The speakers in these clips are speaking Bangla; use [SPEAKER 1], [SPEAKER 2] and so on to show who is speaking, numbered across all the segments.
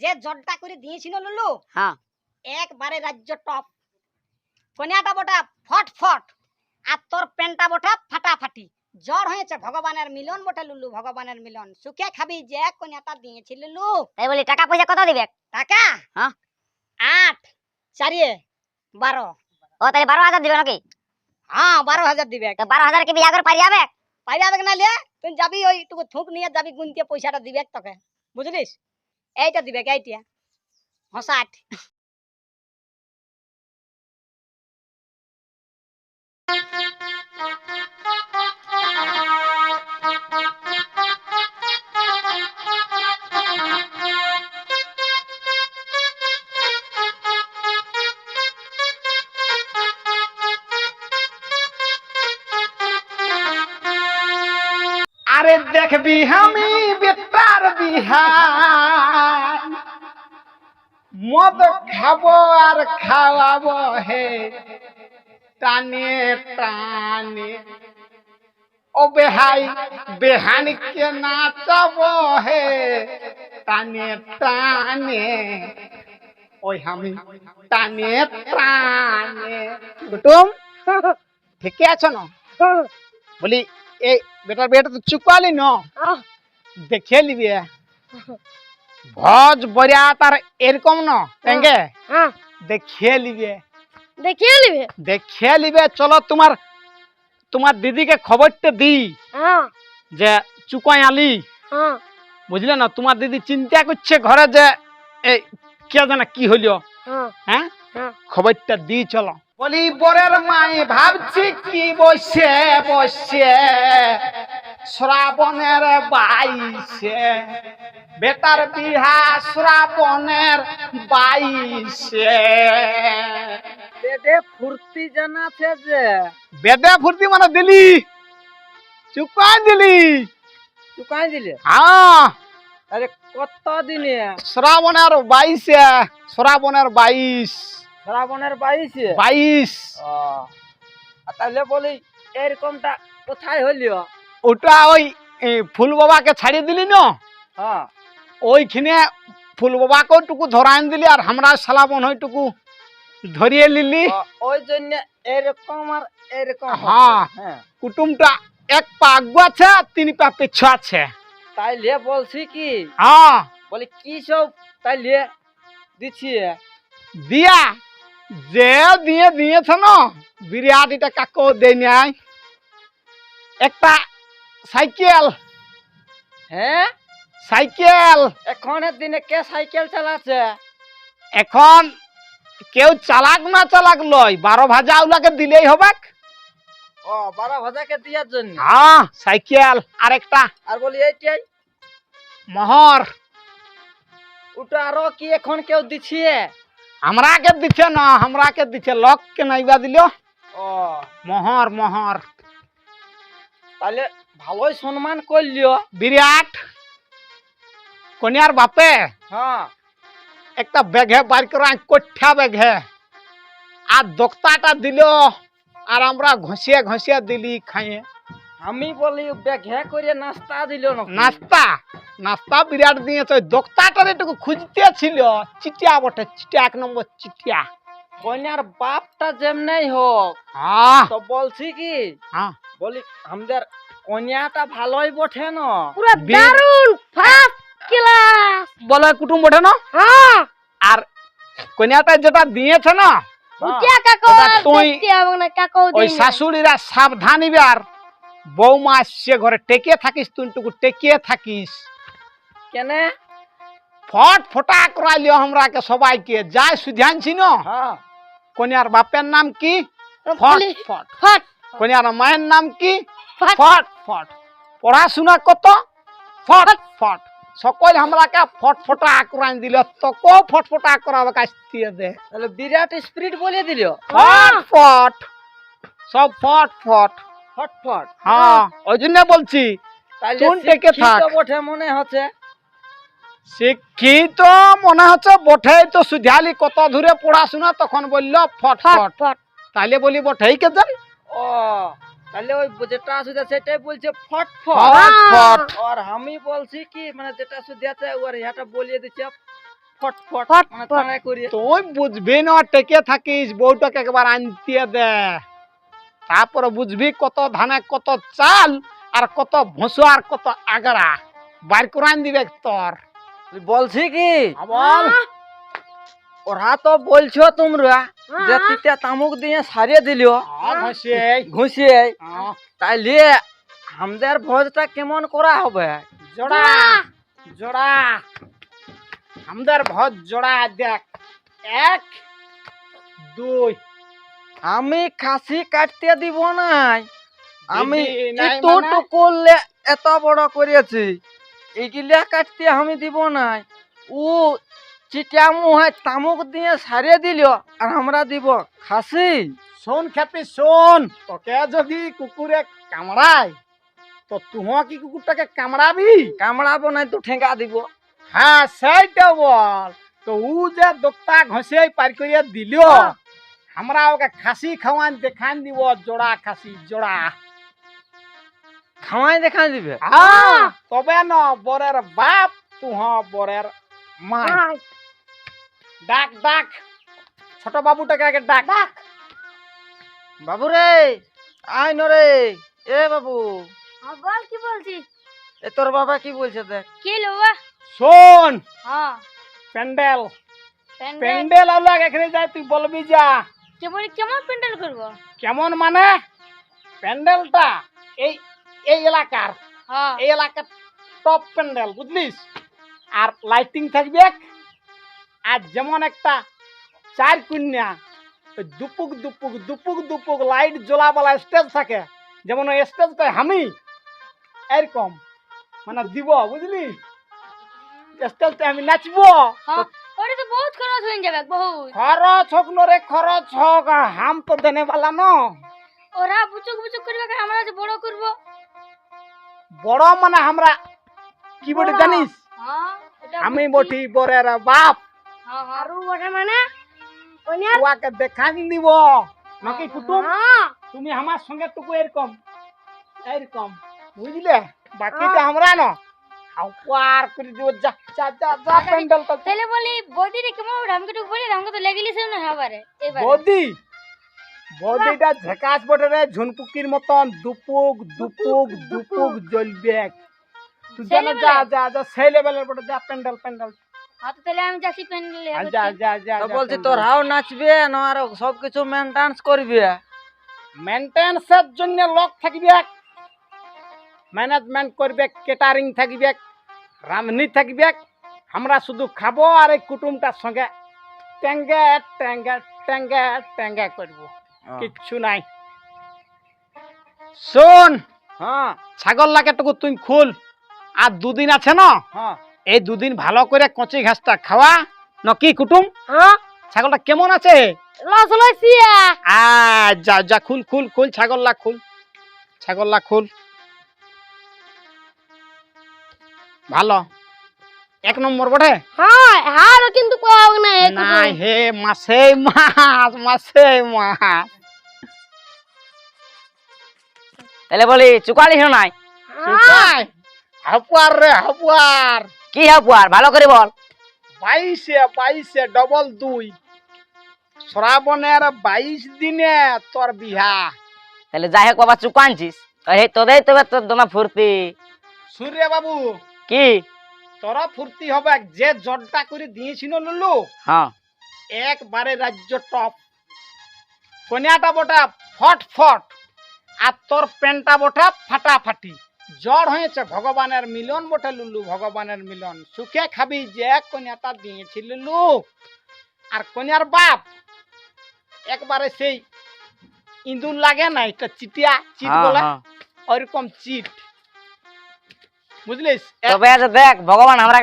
[SPEAKER 1] যে জটটা করে দিয়েছিল লুলু
[SPEAKER 2] হ্যাঁ।
[SPEAKER 1] একবারে রাজ্য টপ। কন্যাটা বটা ফট ফট আর তোর প্যান্টটা বটা ফাটাফাটি। জ্বর হয়েছে ভগবানের মিলন বটে লুলু ভগবানের মিলন। সুখে খাবি যে কন্যাটা দিয়েছিল লুলু।
[SPEAKER 2] তাই বলি টাকা পয়সা কত দিবে?
[SPEAKER 1] টাকা?
[SPEAKER 2] হ্যাঁ।
[SPEAKER 1] আট চারিয়ে বারো।
[SPEAKER 2] ও তাহলে বারো হাজার দিবে নাকি?
[SPEAKER 1] হ্যাঁ বারো হাজার দিবে।
[SPEAKER 2] তো বারো হাজার কি বিয়া করে পারি যাবে?
[SPEAKER 1] পাই যাবে না লে তুই যাবি ওই টুকু থুক নিয়ে যাবি গুনতে পয়সাটা দিবে তোকে। বুঝলিস? এইটা দিবে এইটা? হসাট।
[SPEAKER 3] আরে দেখবি আমি বেটার বিহার। মদ খাব আর খাওয়াবো হে। টানে টানে। ও বেহাই বেহানিকে নাচাবো হে। টানে টানে। ওই আমি টানে টানে। কুটুম ঠিকই আছো না? বলি এই বেটার বেটা তো চুকালি ন? দেখে লিবি ভজ বরিয়া তার এরকম ন তেঙ্গে?
[SPEAKER 2] হ্যাঁ
[SPEAKER 3] দেখে লিবে।
[SPEAKER 2] দেখিয়ে নিবে
[SPEAKER 3] দেখে লিবে চলো তোমার তোমার দিদিকে খবরটা দি
[SPEAKER 2] হ্যাঁ।
[SPEAKER 3] যে চুকাই আলি
[SPEAKER 2] হ্যাঁ।
[SPEAKER 3] বুঝলে না তোমার দিদি চিন্তা করছে ঘরে যে এই কে জানে কি হইল।
[SPEAKER 2] হ্যাঁ।
[SPEAKER 3] হ্যাঁ?
[SPEAKER 2] হ্যাঁ।
[SPEAKER 3] খবরটা দি চলো। বলি বরের মাই ভাবছি কি বসে বসে। শ্রাবণের বাইশে। বেটার বিহা শ্রাবণের বাইশে।
[SPEAKER 4] বেদে ফুর্তি জানাছে যে।
[SPEAKER 3] বেদে ফুর্তি মানে দিলি। চুকাই দিলি।
[SPEAKER 4] চুকাই দিলে?
[SPEAKER 3] হ্যাঁ
[SPEAKER 4] আরে কত দিনে?
[SPEAKER 3] শ্রাবণের বাইশে শ্রাবণের বাইশ।
[SPEAKER 4] শ্রাবণের বাইশে?
[SPEAKER 3] বাইশ।
[SPEAKER 4] তাহলে বলি এরকমটা কোথায় হলিও
[SPEAKER 3] ওটা ওই ফুল বাবাকে ছাড়িয়ে দিলি না?
[SPEAKER 4] হ্যাঁ।
[SPEAKER 3] ওইখানে ফুল বাবাকেও টুকু ধরাইন দিলি আর আমরা সালাবন ওইটুকু ধরিয়ে নিলি।
[SPEAKER 4] ওই জন্য এরকম আর এরকম
[SPEAKER 3] হ্যাঁ।
[SPEAKER 4] হ্যাঁ।
[SPEAKER 3] কুটুমটা এক পা আগু আছে তিন পা পিছু আছে।
[SPEAKER 4] তাইলে বলছি কি?
[SPEAKER 3] হ্যাঁ।
[SPEAKER 4] বলি কি সব তাইলে দিচ্ছি
[SPEAKER 3] দিয়া যে দিয়ে দিয়েছে না বিরিয়ানিটা কাকেও দেয় নাই। একটা সাইকেল।
[SPEAKER 4] হ্যাঁ?
[SPEAKER 3] সাইকেল।
[SPEAKER 4] এখনের দিনে কে সাইকেল চালাচ্ছে?
[SPEAKER 3] এখন কেউ চালাক না চালাক লয় বারো ভাজা ওলাকে দিলেই হবে।
[SPEAKER 4] ও বারো ভাজাকে দেওয়ার জন্য?
[SPEAKER 3] হ্যাঁ সাইকেল। আরেকটা।
[SPEAKER 4] আর বলি এইটাই?
[SPEAKER 3] মোহর।
[SPEAKER 4] ওটা আরও কি এখন কেউ দিচ্ছে
[SPEAKER 3] আমরাকে দিচ্ছে না আমরাকে দিচ্ছে লোককে নাইবা দিল।
[SPEAKER 4] ও।
[SPEAKER 3] মোহর মোহর।
[SPEAKER 4] তাহলে ভালোই সম্মান করলিও।
[SPEAKER 3] বিরাট। কনিয়ার বাপে।
[SPEAKER 4] হ্যাঁ।
[SPEAKER 3] একটা ব্যাঘে বার করে কঠা ব্যাঘে। আর দোক্তাটা দিল আর আমরা ঘষিয়ে ঘষিয়ে দিলি খাইয়ে।
[SPEAKER 4] আমি বলি ব্যাঘে করে নাস্তা দিল
[SPEAKER 3] নাস্তা? নাস্তা বিরাট দিয়েছে। দোক্তাটার একটু খুঁজতে ছিল চিটিয়া বটে চিটিয়া এক নম্বর চিটিয়া।
[SPEAKER 4] কন্যার বাপটা যেমনি হোক
[SPEAKER 3] হ্যাঁ।
[SPEAKER 4] তো বলছি কি?
[SPEAKER 3] হ্যাঁ।
[SPEAKER 4] বলি আমাদের কন্যাটা ভালোই বটে না?
[SPEAKER 2] পুরো দারুণ ফার্স্ট ক্লাস
[SPEAKER 3] বলে কুটুম বটে না?
[SPEAKER 2] হ্যাঁ।
[SPEAKER 3] আর কন্যাটা যেটা দিয়েছে না? তুই-
[SPEAKER 2] হবে না
[SPEAKER 3] ওই শাশুড়িরা সাবধান এবার। বৌমা আসছে ঘরে টেকে থাকিস তুই টুকু টেকিয়ে থাকিস।
[SPEAKER 4] কেনে?
[SPEAKER 3] ফট ফটা করাইলিও আমরাকে সবাইকে। যাই সুধানছি না?
[SPEAKER 4] হ্যাঁ।
[SPEAKER 3] কন্যার বাপের নাম কি? ফট ফট।
[SPEAKER 2] ফট।
[SPEAKER 3] কন্যার মায়ের নাম কি?
[SPEAKER 2] ফট।
[SPEAKER 3] ফট পড়াশোনা কত? ফট। ফট। সকল আমরাকে ফট ফটা দিল তোকেও ফট ফটা করাবে কাস্তিয়ে দে।
[SPEAKER 4] তাহলে বিরাট স্পিরিট বলে দিল।
[SPEAKER 3] ফট ফট। সব ফট ফট।
[SPEAKER 4] ফটফট
[SPEAKER 3] হ্যাঁ ওই জন্য বলছি টেকে
[SPEAKER 4] শিক্ষিত
[SPEAKER 3] থাক।
[SPEAKER 4] বটে মনে হচ্ছে।
[SPEAKER 3] শিক্ষিত মনে হচ্ছে বঠেই তো সুধালি কত দূরে পড়াশোনা তখন বলল ফট
[SPEAKER 2] ফট
[SPEAKER 3] তাহলে বলি বঠেই কে দেন
[SPEAKER 4] ও তাহলে ওই যেটা আছে সেটাই বলছে ফট আর আমি বলছি কি মানে যেটা শুধু আছে ওর ইহাটা বলিয়ে দিচ্ছে ফট ফট
[SPEAKER 2] ফট
[SPEAKER 4] মানে তাড়া করে
[SPEAKER 3] তুই বুঝবি না টেকে থাকিস বউটাকে একবার আনতে দে। তারপরে বুঝবি কত ধানে কত চাল আর কত ভুসো আর কত আগড়া। বাইর করে আন দিবে তোর।
[SPEAKER 4] বলছি কি?
[SPEAKER 3] বল।
[SPEAKER 4] ওরা তো বলছো তোমরা যে
[SPEAKER 2] হ্যাঁ।
[SPEAKER 4] তিতা তামুক দিয়ে সারিয়ে দিলিও
[SPEAKER 3] ঘষে
[SPEAKER 4] ঘুষিয়ে তাইলে আমাদের ভোজটা কেমন করা হবে?
[SPEAKER 3] জোড়া জোড়া। আমাদের ভোজ জোড়া দেখ। এক দুই।
[SPEAKER 4] আমি খাসি কাটতে দিব নাই। আমি
[SPEAKER 3] নাই
[SPEAKER 4] একটু
[SPEAKER 3] মানে?
[SPEAKER 4] করলে এত বড় করেছি। এগুলা কাটতে আমি দিব নাই। ও চিটা মুহে তামুক দিয়ে সারিয়ে দিল আর আমরা দিব খাসি
[SPEAKER 3] শোন খেপি শোন তোকে যদি কুকুরে কামড়ায় তো তুহ কি কুকুরটাকে কামড়াবি?
[SPEAKER 4] কামড়াবো নাই তো ঠেঙ্গা দিব।
[SPEAKER 3] হ্যাঁ সেইটা বল। তো ও যে দোক্তা ঘষে পার করিয়া দিল আমরা ওকে খাসি খাওয়ান দেখান দিব জোড়া খাসি জোড়া
[SPEAKER 4] খাওয়াই দেখা দিবে?
[SPEAKER 3] তবে ন বরের বাপ তুহ বরের ডাক ডাক। ছোট বাবুটাকে আগে ডাক। ডাক।
[SPEAKER 4] বাবু রে আয় ন রে। এ বাবু।
[SPEAKER 2] বল কি বলছিস?
[SPEAKER 4] এ তোর বাবা কি বলছে দেখ।
[SPEAKER 2] কি লোবা
[SPEAKER 3] শোন।
[SPEAKER 2] হ্যাঁ
[SPEAKER 3] প্যান্ডেল।
[SPEAKER 2] প্যান্ডেল।
[SPEAKER 3] প্যান্ডেল আলাগ এখানে যাই তুই বলবি যা।
[SPEAKER 2] কে বলি কেমন প্যান্ডেল করব?
[SPEAKER 3] কেমন মানে? প্যান্ডেলটা এই এই এলাকার।
[SPEAKER 2] হ্যাঁ
[SPEAKER 3] এই এলাকার টপ প্যান্ডেল বুঝলিস? আর লাইটিং থাকবে আর যেমন একটা চার কন্যা দুপুক দুপুক দুপুক দুপুক লাইট জ্বলাবালা স্টেজ থাকে। যেমন ওই স্টেজটা আমি এরকম মানে দিব বুঝলি? স্টেজটা আমি নাচবো।
[SPEAKER 2] হ্যাঁ ওটা তো বহুত খরচ হয়ে যাবে বহুত।
[SPEAKER 3] খরচ হোক নরে খরচ হোক হাম তো দেনে বালা ন।
[SPEAKER 2] ওরা বুচুক বুচুক করবে আমরা যে বড় করব।
[SPEAKER 3] বড় মানে আমরা কি
[SPEAKER 2] বড়।
[SPEAKER 3] জানিস? আমি। বটি বরের বাপ।
[SPEAKER 2] আরু বটে মানে?
[SPEAKER 3] ওয়াকে দেখান দিব নাকি কুটুম?
[SPEAKER 2] হ্যাঁ
[SPEAKER 3] তুমি আমার সঙ্গে টুকু এরকম? এরকম। বুঝলে? বাকিটা আমরা না। হাওয়ার করে দিব। যা যা যা যা প্যান্ডেলটা
[SPEAKER 2] তাহলে বলি বৌদি রে কেমন আমাকে একটু বলি আমাকে তো লেগেলি সে না হবারে এবারে।
[SPEAKER 3] বৌদি? বৌদিটা ঝেকাস বটে রে ঝুনপুকির মতন। দুপুক দুপুক। দুপুক জ্বলবে। তুই
[SPEAKER 2] সেই
[SPEAKER 3] যা যা যা সেই লেভেলের বটে যা প্যান্ডেল প্যান্ডেল।
[SPEAKER 2] হ্যাঁ তাহলে আমি যাচ্ছি প্যান্ডেল
[SPEAKER 3] যা যা যা
[SPEAKER 4] তো বলছি তোর হাও নাচবে না আর সব কিছু মেনটেন্স করবে?
[SPEAKER 3] মেনটেন্সের জন্য লোক থাকবে ম্যানেজমেন্ট করবে কেটারিং থাকবে রাঁধনি থাকবে আমরা শুধু খাব আর এই কুটুমটার সঙ্গে ট্যাঙ্গে ট্যাঙ্গে ট্যাঙ্গে ট্যাঙ্গে করব। কিচ্ছু নাই। শোন
[SPEAKER 4] হ্যাঁ।
[SPEAKER 3] ছাগল লাগে টুকু তুই খুল। আর দুদিন আছে না?
[SPEAKER 4] হ্যাঁ।
[SPEAKER 3] এই দুদিন ভালো করে কচি ঘাসটা খাওয়া। ন কি কুটুম?
[SPEAKER 2] হ্যাঁ।
[SPEAKER 3] ছাগলটা কেমন আছে? যা যা খুল খুল খুল ছাগললা খুল। ছাগললা খুল। ভালো। এক নম্বর বটে?
[SPEAKER 2] হ্যাঁ কিন্তু পাও না
[SPEAKER 3] নাই হে মাসে মাছ মাসে মাছ।
[SPEAKER 5] তাহলে বলি চুকালিস নাই?
[SPEAKER 3] সুপাই হাপুয়ার রে হাপুয়ার
[SPEAKER 5] কি হাপুয়ার ভালো করে বল।
[SPEAKER 3] বাইশে বাইশে ডবল দুই। শ্রাবণের বাইশ দিনে তোর বিহা।
[SPEAKER 5] তাহলে যাই হোক বাবা চুকানছিস এই তোদের তবে তোর দমে ফুর্তি।
[SPEAKER 3] সূর্য বাবু।
[SPEAKER 5] কি?
[SPEAKER 3] তোর ফুর্তি হবে যে জটটা করে দিয়েছিল লুলু
[SPEAKER 5] হ্যাঁ।
[SPEAKER 3] একবারে রাজ্য টপ। কন্যাটা বটা ফট ফট আর তোর প্যান্টটা বটা ফাটাফাটি। জ্বর হয়েছে ভগবানের মিলন বটে লুলু ভগবানের মিলন। সুখে খাবি যে কন্যাটা দিয়েছিল লুলু আর কন্যার বাপ একবারে সেই ইঁদুর লাগে না এটা চিটিয়া চিট
[SPEAKER 5] হ্যাঁ,
[SPEAKER 3] বলে
[SPEAKER 5] হ্যাঁ।
[SPEAKER 3] ওইরকম চিট। বুঝলিস?
[SPEAKER 5] তবে আছে দেখ ভগবান আমরা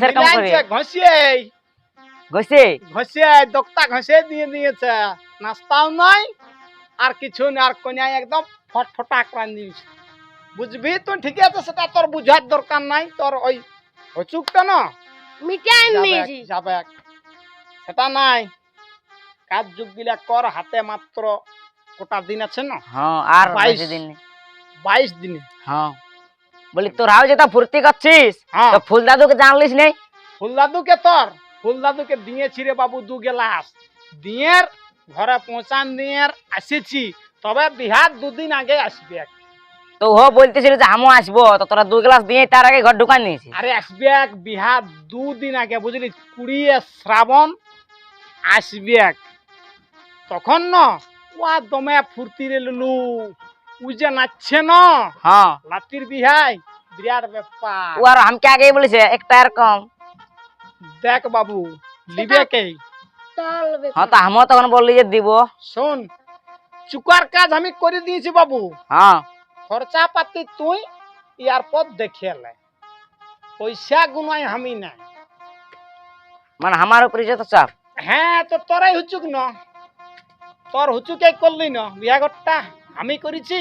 [SPEAKER 5] সেরকম করে।
[SPEAKER 3] ঘষিয়ে ঘষে? দোক্তা ঘষে দিয়ে দিয়েছে। নাস্তাও নাই আর কিছু না আর কন্যা একদম ফটফটা করে দিয়েছে বুঝবি? তুই ঠিক আছে সেটা তোর বুঝার দরকার নাই। তোর ওই হচুকটা না?
[SPEAKER 2] মিটাই
[SPEAKER 3] যাবে
[SPEAKER 2] নিয়েছি
[SPEAKER 3] যাবে সেটা নাই। কাজ যুগ গিলা কর হাতে মাত্র কোটা দিন আছে না?
[SPEAKER 5] হ্যাঁ আর
[SPEAKER 3] বাইশ।
[SPEAKER 5] দিন
[SPEAKER 3] বাইশ দিনে।
[SPEAKER 5] হ্যাঁ। বলি তোর হাও যেটা ফুর্তি করছিস?
[SPEAKER 3] হ্যাঁ।
[SPEAKER 5] তো ফুল দাদুকে জানলিস নেই?
[SPEAKER 3] ফুল দাদুকে তোর? ফুল দাদুকে দিয়েছি রে বাবু দু গেলাস। দিয়ের ঘরে পৌঁছান দিয়ের আসেছি। তবে বিহার দুদিন আগে আসবে
[SPEAKER 5] তো ও বলতেছিল যে আমও আসব তো তোরা দু গ্লাস দিয়ে তার আগে ঘর ঢুকান নিয়েছি
[SPEAKER 3] আরে আসবে বিহার দুদিন আগে বুঝলি? কুড়িয়ে শ্রাবণ আসবে তখন ন ওয়া দমে ফুর্তি রে লুলু যে নাচছে ন
[SPEAKER 5] হ্যাঁ।
[SPEAKER 3] লাতির বিহাই বিরাট ব্যাপার।
[SPEAKER 5] ও আর আমাকে আগেই বলেছে একটা আর কম
[SPEAKER 3] দেখ বাবু লিবে কে?
[SPEAKER 5] হ্যাঁ তো আমিও তখন বললি যে দিব।
[SPEAKER 3] শোন চুকার কাজ আমি করে দিয়েছি বাবু।
[SPEAKER 5] হ্যাঁ।
[SPEAKER 3] খরচা পাতি তুই ইয়ার পথ দেখে লে। পয়সা গুনাই আমি নাই।
[SPEAKER 5] মানে আমার উপরে যত চাপ?
[SPEAKER 3] হ্যাঁ তো তোরাই হুচুক ন। তোর হুচুকে করলি ন। বিয়াগরটা আমি করেছি।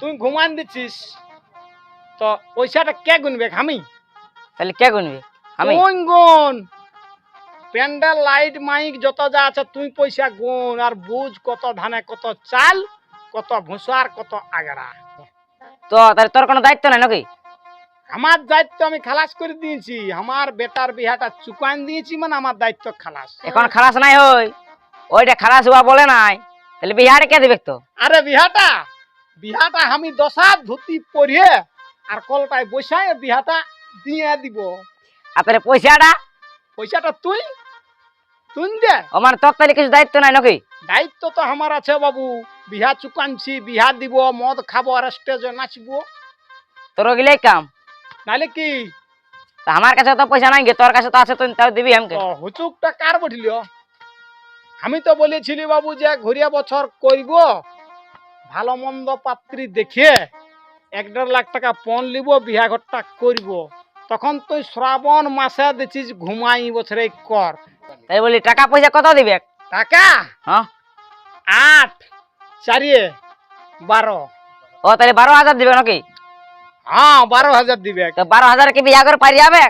[SPEAKER 3] তুই ঘুমান দিছিস। তো পয়সাটা কে গুনবে আমি
[SPEAKER 5] তাহলে কে গুনবি? আমি
[SPEAKER 3] তুই গুন? প্যান্ডেল লাইট মাইক যত যা আছে তুই পয়সা গুন। আর বুঝ কত ধানে কত চাল। কত ভুসার কত আগড়া।
[SPEAKER 5] তো তাহলে তোর কোনো দায়িত্ব নাই নাকি?
[SPEAKER 3] আমার দায়িত্ব আমি খালাস করে দিয়েছি। আমার বেটার বিহাটা চুকান দিয়েছি মানে আমার দায়িত্ব খালাস।
[SPEAKER 5] এখন খালাস নাই হই। ওইটা খালাস হওয়া বলে নাই। তাহলে বিহারে কে দিবে তো?
[SPEAKER 3] আরে বিহাটা বিহাটা আমি দশার ধুতি পরিয়ে আর কলটায় বসায় বিহাটা দিয়ে দিব।
[SPEAKER 5] আর তাহলে পয়সাটা?
[SPEAKER 3] পয়সাটা তুই তুই দে।
[SPEAKER 5] আমার মানে তোর তাহলে কিছু দায়িত্ব নাই নাকি?
[SPEAKER 3] দায়িত্ব তো আমার আছে বাবু। বিহা চুকানছি বিহা দিব মদ খাব আর স্টেজে নাচবো।
[SPEAKER 5] তোর গিলেই কাম?
[SPEAKER 3] নাহলে কি?
[SPEAKER 5] তা আমার কাছে তো পয়সা নাই গে তোর কাছে তো আছে তুই তাও দিবি আমাকে।
[SPEAKER 3] তো হুচুকটা কার বঠিল আমি তো বলেছিলি বাবু যে ঘুরিয়া বছর করব ভালো মন্দ পাত্রী দেখে এক দেড় লাখ টাকা পণ লিব বিহা ঘরটা করব। তখন তুই শ্রাবণ মাসে দিছিস ঘুমাই বছরে কর।
[SPEAKER 5] তাই বলি টাকা পয়সা কত দিবে?
[SPEAKER 3] টাকা
[SPEAKER 5] হ্যাঁ?
[SPEAKER 3] আট চারিয়ে বারো।
[SPEAKER 5] ও তাহলে বারো হাজার দিবে নাকি?
[SPEAKER 3] হ্যাঁ বারো হাজার দিবে।
[SPEAKER 5] তো বারো হাজার কি বিয়া করে পারি যাবে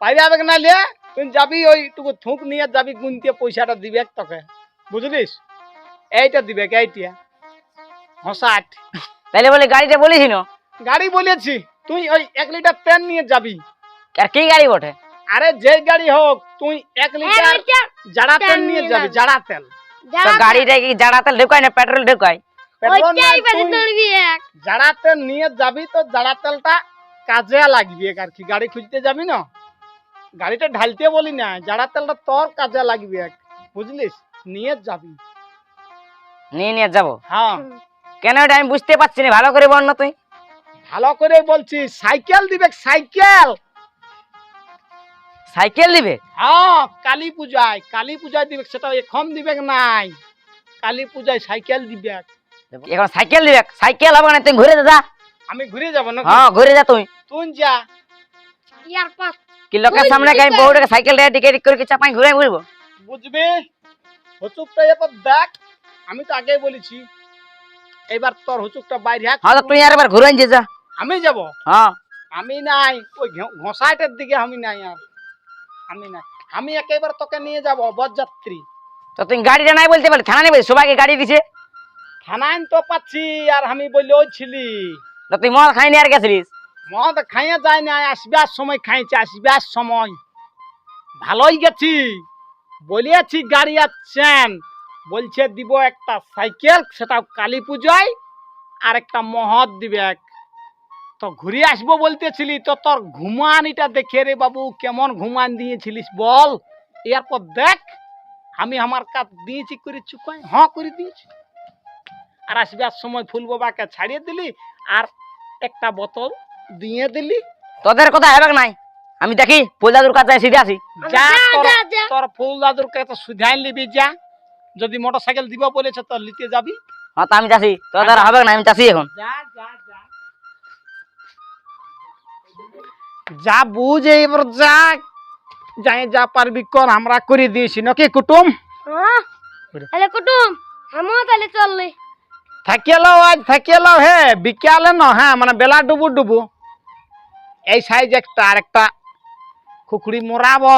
[SPEAKER 3] পাই যাবে না লে? তুই যাবি ওইটুকু থুক নিয়ে যাবি গুনতে পয়সাটা দিবে তোকে। বুঝলিস? এইটা দিবে এইটা। হসাট
[SPEAKER 5] তাহলে বলি গাড়িটা বলিস না?
[SPEAKER 3] গাড়ি বলেছি তুই ওই এক লিটার তেল নিয়ে যাবি।
[SPEAKER 5] আর কি গাড়ি বটে?
[SPEAKER 3] আরে যে গাড়ি হোক তুই এক লিটার জাড়া তেল নিয়ে যাবি জাড়া তেল
[SPEAKER 5] তো গাড়িটা কি জাড়া তেল ঢুকায় না পেট্রোল ঢুকায়
[SPEAKER 2] ওইটাই এক।
[SPEAKER 3] জাড়া তেল নিয়ে যাবি তো জাড়া তেলটা কাজে লাগবে আর কি গাড়ি খুঁজতে যাবি না? গাড়িটা ঢালতে বলি না জাড়া তেলটা তোর কাজে লাগবে বুঝলিস? নিয়ে যাবি।
[SPEAKER 5] নিয়ে নিয়ে যাব?
[SPEAKER 3] হ্যাঁ।
[SPEAKER 5] কেন এটা আমি বুঝতে পারছি না ভালো করে বল না তুই।
[SPEAKER 3] ভালো করে বলছি সাইকেল দিবে সাইকেল!
[SPEAKER 5] সাইকেল দিবে?
[SPEAKER 3] হ্যাঁ কালী পূজায় কালী পূজায় দিবে সেটা এখন দিবে নাই? কালী পূজায় সাইকেল দিবে।
[SPEAKER 5] এখন সাইকেল দিবে? সাইকেল হবে না তুই ঘুরে যা,
[SPEAKER 3] আমি ঘুরে যাব না
[SPEAKER 5] হ্যাঁ ঘুরে যা তুই
[SPEAKER 3] তুই যা।
[SPEAKER 2] ইয়ার পাঁচ
[SPEAKER 5] কি লোকের সামনে কি আমি বউটাকে সাইকেল দিয়ে টিকে টিক করে চাপাই ঘুরে ঘুরবো?
[SPEAKER 3] বুঝবি? হুচুকটা এবার দেখ। আমি তো আগেই বলেছি। এবার তোর হুচুকটা বাইরে হাক।
[SPEAKER 5] হ্যাঁ তুই আর এবার ঘুরে যা।
[SPEAKER 3] আমি যাব?
[SPEAKER 5] হ্যাঁ।
[SPEAKER 3] আমি নাই। ওই ঘে- দিকে আমি নাই আর। আমি নাই আমি একেবারে তোকে নিয়ে যাব বরযাত্রী
[SPEAKER 5] তো তুই গাড়িটা নাই বলতে পারলি থানা নেবে সবাইকে গাড়ি দিছে?
[SPEAKER 3] খানাইন তো পাচ্ছি আর আমি বললে ওই ছিলি
[SPEAKER 5] তো তুই মদ খাইনি আর গেছিলিস?
[SPEAKER 3] মদ খাইয়ে যায় না আসবার সময় খাইছে আসবার সময়। ভালোই গেছি। বলিয়াছি গাড়ি আছেন বলছে দিব একটা সাইকেল সেটা কালী পুজোয় আর একটা মহৎ দিবে তো ঘুরে আসব বলতেছিলি তো তোর ঘুমানিটা দেখে রে বাবু কেমন ঘুমান দিয়েছিলিস বল। এরপর দেখ আমি আমার কাজ দিয়েছি করে চুকাই। হ্যাঁ করে দিয়েছি। আর আসবার সময় ফুল বাবাকে ছাড়িয়ে দিলি আর একটা বোতল দিয়ে দিলি।
[SPEAKER 5] তোদের কথা হবে নাই। আমি দেখি পূজাদুর কাছে সিধে আসি।
[SPEAKER 3] যা তোর ফুল দাদুরকে তো সুধাই নিবি যা। যদি মোটর সাইকেল দিব বলেছে তো নিতে যাবি।
[SPEAKER 5] হ্যাঁ তো আমি চাষি তোদের হবে না আমি চাষি এখন।
[SPEAKER 3] যা যা। যা বুঝ এবার যা। যাই যা পারবি কর আমরা করে দিয়েছি। নাকি কুটুম?
[SPEAKER 2] কুটুম আমিও তাহলে চললি।
[SPEAKER 3] থাকিয়েলো আজ হে বিকালে ন হ্যাঁ মানে বেলা ডুবু ডুবু। এই সাইজ একটা আর একটা খুকুড়ি মোরাবো।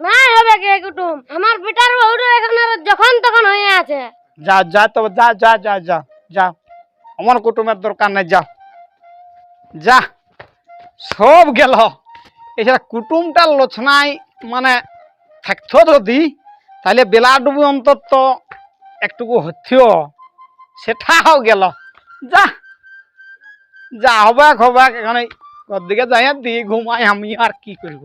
[SPEAKER 2] নাই হবে কে কুটুম আমার বেটার বউটা এখন যখন তখন হয়ে আছে।
[SPEAKER 3] যা যা তো যা যা যা যা যা। আমার কুটুমের দরকার নেই যা। যা। সব গেল। এছাড়া কুটুমটার লোচনায় মানে থাকত যদি তাহলে বেলা ডুবি অন্তত একটুকু হচ্ছেও সেটাও গেল। যা যা হবাক হবাক এখানে ওর দিকে যাই দিয়ে ঘুমাই আমি আর কি করব?